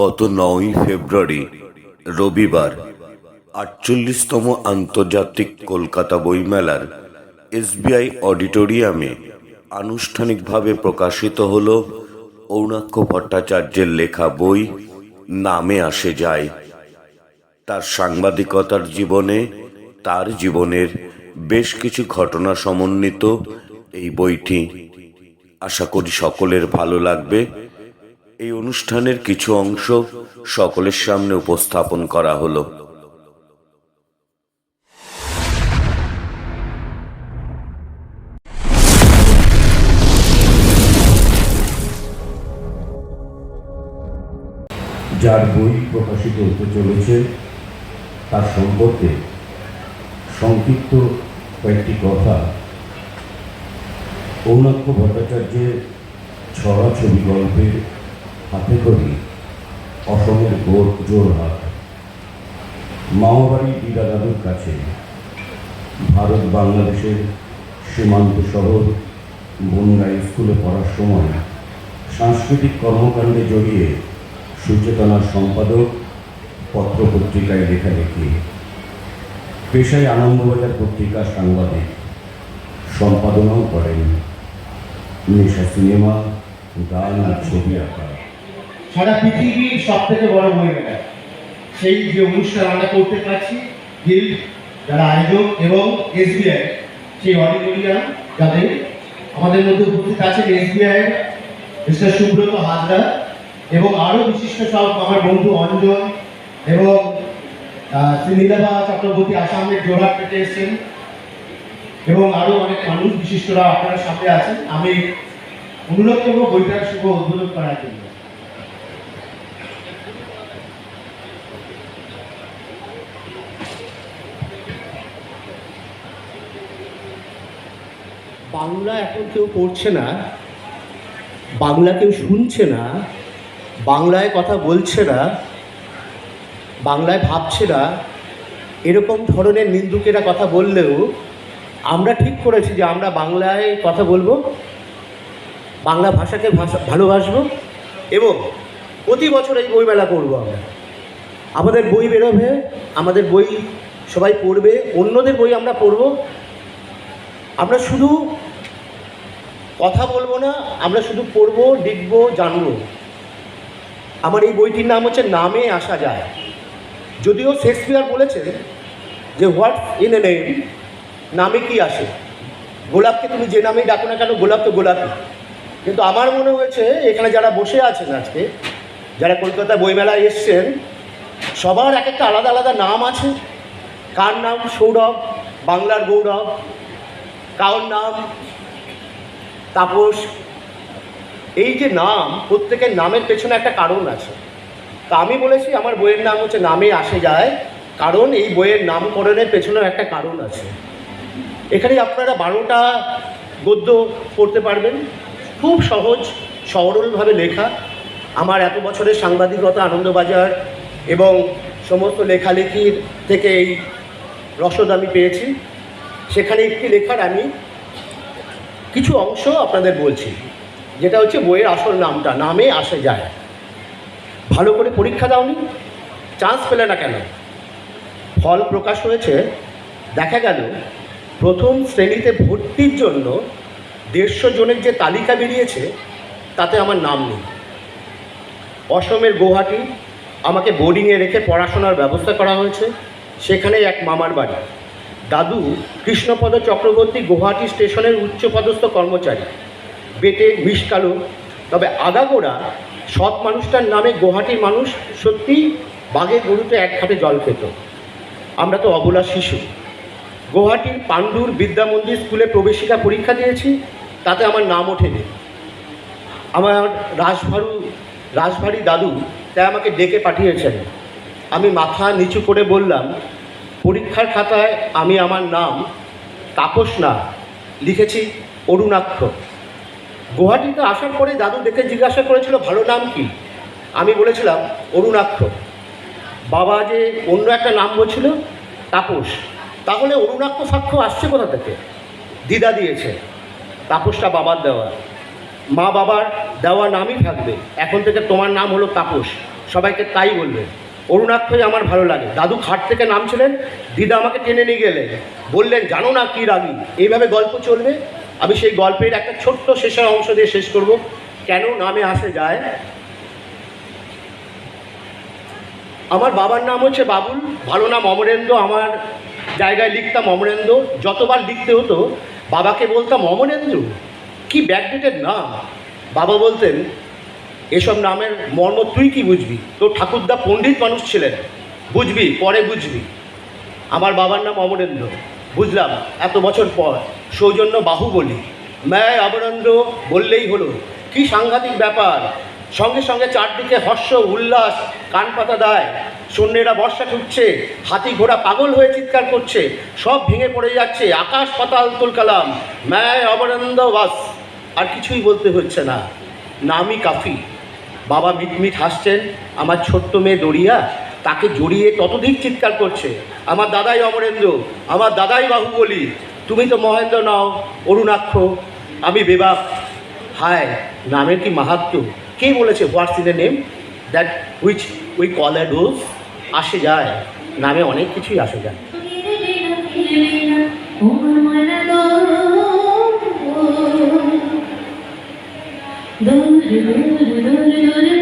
গত নয়ই ফেব্রুয়ারি, রবিবার, আটচল্লিশতম আন্তর্জাতিক কলকাতা বইমেলার এসবিআই অডিটোরিয়ামে আনুষ্ঠানিকভাবে প্রকাশিত হল ঔনাক্য ভট্টাচার্যের লেখা বই নামে আসে যায়। তার সাংবাদিকতার জীবনে, তার জীবনের বেশ কিছু ঘটনা সমন্বিত এই বইটি। আশা করি সকলের ভালো লাগবে। এই অনুষ্ঠানের কিছু অংশ সকলের সামনে উপস্থাপন করা হলো। যার বই প্রকাশিত হতে চলেছে, তার সম্পর্কে সংক্ষিপ্ত কয়েকটি কথা। ঔনাক্য ভট্টাচার্যের ছড়া ছবি গল্পের হাতে করি অসমের গোর জোরহাট মামাবাড়ি দিদা দাদুর কাছে, ভারত বাংলাদেশের সীমান্ত শহর, বনগাঁ স্কুলে পড়ার সময় সাংস্কৃতিক কর্মকাণ্ডে জড়িয়ে সুচেতনার সম্পাদক পত্রপত্রিকায় লেখালেখি পেশায় আনন্দবাজার পত্রিকার সাংবাদিক, সম্পাদনাও করেন। নেশা সিনেমা, গান আর ছবি আঁকা। সারা পৃথিবীর সব থেকে বড় বই মেলা সেই যে অনুষ্ঠান আমরা করতে পারছি যারা আয়োজক এবং এসবিআই, সেই অডিটোরিয়াম যাতে আমাদের মধ্যে উপস্থিত আছেন এসবিআই, মিস্টার সুব্রত হাজরা এবং আরও বিশিষ্ট সব আমার বন্ধু অঞ্জন এবং নীলাভা চক্রবর্তী আসামের জোরহাট থেকে এসেছেন এবং আরও অনেক মানুষ বিশিষ্টরা আপনার সামনে আছেন। আমি অনুরোধ করব বইটার শুভ উদ্বোধন করার জন্য। বাংলা এখন কেউ পড়ছে না, বাংলা কেউ শুনছে না, বাংলায় কথা বলছে না, বাংলায় ভাবছে না, এরকম ধরনের নিন্দুকেরা কথা বললেও আমরা ঠিক করেছি যে আমরা বাংলায় কথা বলব, বাংলা ভাষাকে ভাষা ভালোবাসবো এবং প্রতি বছর এই বইমেলা করব আমরা। আমাদের বই বেরোবে, আমাদের বই সবাই পড়বে, অন্যদের বই আমরা পড়ব আমরা শুধু কথা বলব না, আমরা শুধু পড়ব, লিখব, জানব। আমার এই বইটির নাম হচ্ছে নামে আসা যায়। যদিও শেক্সপিয়ার বলেছেন যে, হোয়াট ইন এ নেম, নামে কি আসে? গোলাপকে তুমি যে নামেই ডাকো না কেন, গোলাপ তো গোলাপই। কিন্তু আমার মনে হয়েছে, এখানে যারা বসে আছেন আজকে, যারা কলকাতা বইমেলায় এসছেন, সবার এক একটা আলাদা আলাদা নাম আছে। কার নাম? সৌরভ, বাংলার গৌরব কারোর নাম তাপস। এই যে নাম, প্রত্যেকের নামের পেছনে একটা কারণ আছে। তা আমি বলেছি, আমার বইয়ের নাম হচ্ছে নামে আসে যায়, কারণ এই বইয়ের নামকরণের পেছনেও একটা কারণ আছে। এখানে আপনারা বারোটা গদ্য পড়তে পারবেন। খুব সহজ, সরলভাবে লেখা। আমার এত বছরের সাংবাদিকতা, আনন্দবাজার এবং সমস্ত লেখালেখির থেকে এই রসদ আমি পেয়েছি। সেখানে একটি লেখার আমি কিছু অংশ আপনাদের বলছি, যেটা হচ্ছে বইয়ের আসল নামটা, নামে আসে যায়। ভালো করে পরীক্ষা দাওনি চান্স পেলে না কেন? ফল প্রকাশ হয়েছে, দেখা গেল প্রথম শ্রেণীতে ভর্তির জন্য দেড়শো জনের যে তালিকা বেরিয়েছে, তাতে আমার নাম নেই। অসমের গৌহাটি, আমাকে বোর্ডিংয়ে রেখে পড়াশোনার ব্যবস্থা করা হয়েছে সেখানে এক মামার বাড়ি। দাদু কৃষ্ণপদ চক্রবর্তী গুয়াহাটি স্টেশনের উচ্চপদস্থ কর্মচারী। বেটে মিসকালো তবে আগাগোড়া সৎ মানুষটার নামে গুয়াহাটির মানুষ সত্যিই বাঘে গরুতে এক খাটে জল খেত। আমরা তো অবলা শিশু। গুয়াহাটির পাণ্ডুর বিদ্যা মন্দির স্কুলে প্রবেশিকা পরীক্ষা দিয়েছি, তাতে আমার নাম ওঠেনি। আমার রাজভারু, রাজভারী দাদু তাই আমাকে ডেকে পাঠিয়েছেন। আমি মাথা নিচু করে বললাম পরীক্ষার খাতায় আমি আমার নাম, তাপস না, লিখেছি অরুণাক্ষ। গুয়াহাটিতে আসার পরে দাদু দেখে জিজ্ঞাসা করেছিল, ভালো নাম কি? আমি বলেছিলাম, অরুণাক্ষ। বাবা যে অন্য একটা নাম বলছিল, তাপস। তাহলে অরুণাক্ষ সাক্ষ্য আসছে কোথা থেকে? দিদা দিয়েছে, তাপসটা বাবার দেওয়া। মা বাবার দেওয়া নামই থাকবে। এখন থেকে তোমার নাম হলো তাপস। সবাইকে তাই বলবেন অরুণাক্ষই আমার ভালো লাগে। দাদু খাট থেকে নামছিলেন, দিদা আমাকে টেনে নিয়ে গেলেন। বললেন, জানো না কী রাগি? এইভাবে গল্প চলবে? আমি সেই গল্পের একটা ছোট্ট শেষের অংশ দিয়ে শেষ করব। কেন নামে আসে যায়? আমার বাবার নাম হচ্ছে বাবুল, ভালো নাম অমরেন্দ্র, আমার জায়গায় লিখতাম অমরেন্দ্র। যতবার লিখতে হতো, বাবাকে বলতাম, অমরেন্দ্র, কি ব্যাকডেটেড নাম? বাবা বলতেন এসব নামের মর্ম তুই কি বুঝবি? তোর ঠাকুরদা পণ্ডিত মানুষ ছিলেন। বুঝবি, পরে বুঝবি। আমার বাবার নাম অমরেন্দ্র। বুঝলাম, এত বছর পর সৌজন্য বাহুবলী ম্যায় অমরেন্দ্র বললেই হলো, কি সাংঘাতিক ব্যাপার। সঙ্গে সঙ্গে চারদিকে হর্ষ, উল্লাস, কান পাতা দেয়। সৈন্যেরা বর্ষা ঠুকছে, হাতি ঘোড়া পাগল হয়ে চিৎকার করছে। সব ভেঙে পড়ে যাচ্ছে, আকাশ পাতাল তুলকালাম ম্যায় অমরেন্দ্র বাস, আর কিছুই বলতে হচ্ছে না। নামই কাফি। বাবা মিটমিট হাসছেন, আমার ছোট্ট মেয়ে দরিয়া তাকে জড়িয়ে ততোধিক চিৎকার করছে, আমার দাদাই অমরেন্দ্র, আমার দাদাই বাহুবলী, তুমি তো মহেন্দ্র নাও, অরুণাক্ষ, আমি বেবাক হায় নামের কি মাহাত্ম? কে বলেছে what's in a name? That which we call a dose আসে যায়, নামে অনেক কিছুই আসে যায়। دور دور دور دور